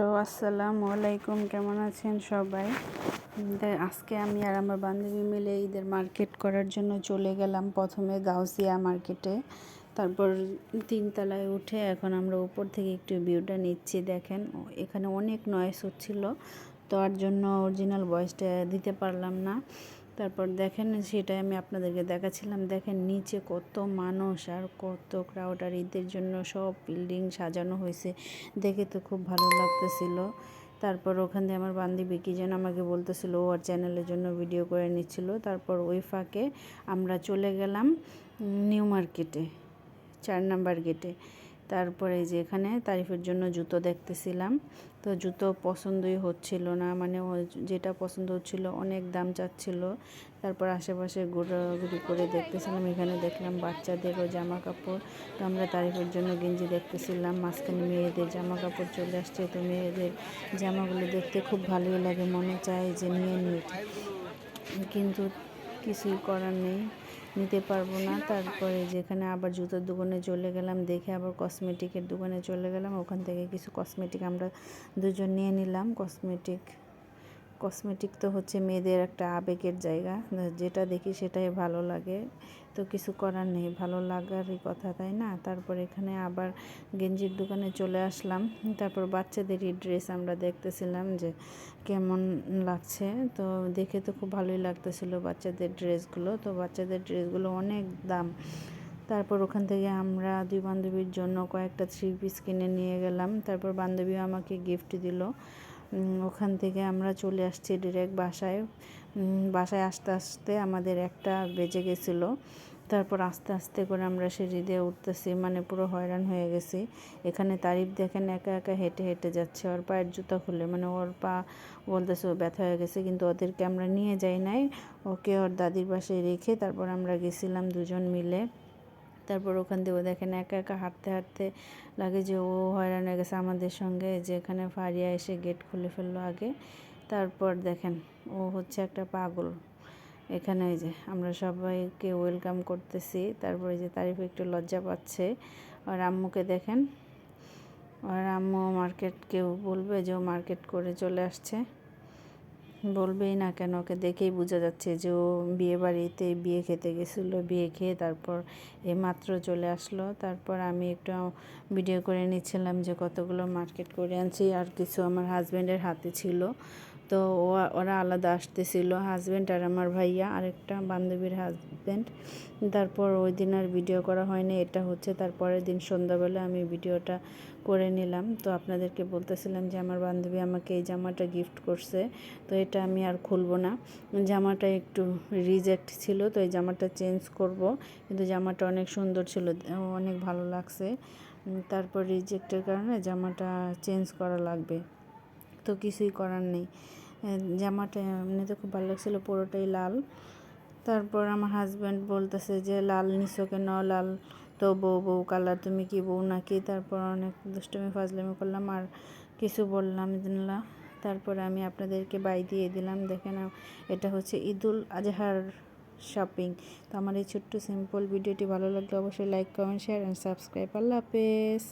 Hello, আসসালামু আলাইকুম, কেমন আছেন সবাই? আজকে আমি আর আমার বান্ধবী মিলে ঈদের মার্কেট করার জন্য চলে গেলাম প্রথমে গাউসিয়া মার্কেটে। তারপর তিনতলায় উঠে এখন আমরা উপর থেকে একটু ভিউটা নিচ্ছি, দেখেন। এখানে অনেক নয়েস হচ্ছিল তার জন্য অরিজিনাল ভয়েসটা দিতে পারলাম না। তারপর দেখেন, সেটাই আমি আপনাদেরকে দেখাচ্ছিলাম। দেখেন, নিচে কত মানুষ আর কত ক্রাউড আর ঈদের জন্য সব বিল্ডিং সাজানো হয়েছে। দেখে তো খুব ভালো লাগতেছিল। তারপর ওখান দিয়ে আমার বান্ধবী কী যেন আমাকে বলতেছিল, ও আর চ্যানেলের জন্য ভিডিও করে নিচ্ছিল। তারপর ওই ফাঁকে আমরা চলে গেলাম নিউ মার্কেটে চার নাম্বার গেটে তারপরে যে এখানে তারিফের জন্য জুতো দেখতেছিলাম। তো জুতো পছন্দই হচ্ছিল না মানে যেটা পছন্দ হচ্ছিল অনেক দাম চাচ্ছিল। তারপর আশেপাশে ঘোরাঘুরি করে দেখতেছিলাম, এখানে দেখলাম বাচ্চাদেরও জামা কাপড় তো আমরা তারিফের জন্য গেঞ্জি দেখতেছিলাম, মাঝখানে মেয়েদের জামা কাপড় চলে আসছে। তো মেয়েদের জামাগুলো দেখতে খুব ভালোই লাগে, মনে চায় যে নিয়ে নিই কিন্তু কিছুই করার নেই। নিতে পারব না। তারপরে যেখানে আবার জুতোর দোকানে চলে গেলাম, দেখে আবার কসমেটিকের দোকানে চলে গেলাম। ওখান থেকে কিছু কসমেটিক আমরা দুজন নিয়ে নিলাম। কসমেটিক কসমেটিক তো হচ্ছে মেয়েদের একটা আবেগের জায়গা। যেটা দেখি সেটাই ভালো লাগে। তো কিছু করার নেই, ভালো লাগারই কথা, তাই না? তারপর এখানে আবার গেঞ্জির দোকানে চলে আসলাম। তারপর বাচ্চাদেরই ড্রেস আমরা দেখতেছিলাম যে কেমন লাগছে। তো দেখে তো খুব ভালোই লাগতেছিল বাচ্চাদের ড্রেসগুলো তো বাচ্চাদের ড্রেসগুলো অনেক দাম। তারপর ওখান থেকে আমরা দুই বান্ধবীর জন্য কয়েকটা থ্রি পিস কিনে নিয়ে গেলাম। তারপর বান্ধবীও আমাকে গিফট দিল। ওখান থেকে আমরা চলে আসছি ডিরেক্ট বাসায়। বাসায় আসতে আসতে আমাদের একটা বেজে গেছিল। তারপর আস্তে আস্তে করে আমরা সিঁড়ি দিয়ে উঠতেছি মানে পুরো হয়রান হয়ে গেছি। এখানে তারিফ দেখেন, একা একা হেঁটে হেঁটে যাচ্ছে। ওর পায়ের জুতা খুলে মানে ওর পা বলতেছে ও ব্যথা হয়ে গেছে, কিন্তু ওদেরকে আমরা নিয়ে যাই নাই। ওকে ওর দাদির পাশে রেখে তারপর আমরা গেছিলাম দুজন মিলে। তারপর ওখান থেকে দেখেন একা একা হাঁটতে হাঁটতে লাগে যে ও হয়রান হয়ে গেছে আমাদের সঙ্গে। যে এখানে ফারিয়া এসে গেট খুলে ফেলল আগে। তারপর দেখেন ও হচ্ছে একটা পাগল। এখানে ওই যে আমরা সবাইকে ওয়েলকাম করতেছি। তারপরে যে তারিফ একটু লজ্জা পাচ্ছে। আর আম্মুকে দেখেন। আর আম্মু মার্কেট কেউ বলবে যে ও মার্কেট করে চলে আসছে। বলবেই না কেন, ওকে দেখেই বোঝা যাচ্ছে যে ও বিয়ে বাড়িতে বিয়ে খেতে গেছিল, বিয়ে খেয়ে তারপর এই মাত্র চলে আসলো। তারপর আমি একটু ভিডিও করে নিচ্ছিলাম যে কতগুলো মার্কেট করে আনছি, আর কিছু আমার হাজব্যান্ডের হাতে ছিল। তো ওরা আলাদা আসতেছিল হাজব্যান্ড আর আমার ভাইয়া, আরেকটা বান্ধবীর হাজব্যান্ড তারপর ওই দিন আর ভিডিও করা হয়নি, এটা হচ্ছে তারপরের দিন সন্ধ্যাবেলা আমি ভিডিওটা করে নিলাম। তো আপনাদেরকে বলতেছিলাম যে আমার বান্ধবী আমাকে এই জামাটা গিফট করছে, তো এটা আমি আর খুলবো না। জামাটা একটু রিজেক্ট ছিল, তো এই জামাটা চেঞ্জ করব। কিন্তু জামাটা অনেক সুন্দর ছিল, অনেক ভালো লাগছে। তারপর রিজেক্টের কারণে জামাটা চেঞ্জ করা লাগবে। তো কিছুই করার নেই। জামাটা এমনিতে খুব ভালো লাগছিল, পুরোটাই লাল। তারপর আমার হাজব্যান্ড বলতেছে যে, লাল নিছো কেন? লাল তো বউ বউ কালার তুমি কি বউ নাকি? তারপর অনেক দুষ্টমি, ফাজলামি করলাম, আর কিছু বললাম না। তারপরে আমি আপনাদেরকে বাই দিয়ে দিলাম। দেখেন, এটা হচ্ছে ঈদুল আজহার শপিং তো আমার এই ছোট্ট সিম্পল ভিডিওটি ভালো লাগলে অবশ্যই like comment share and subscribe আল্লাহ হাফেজ।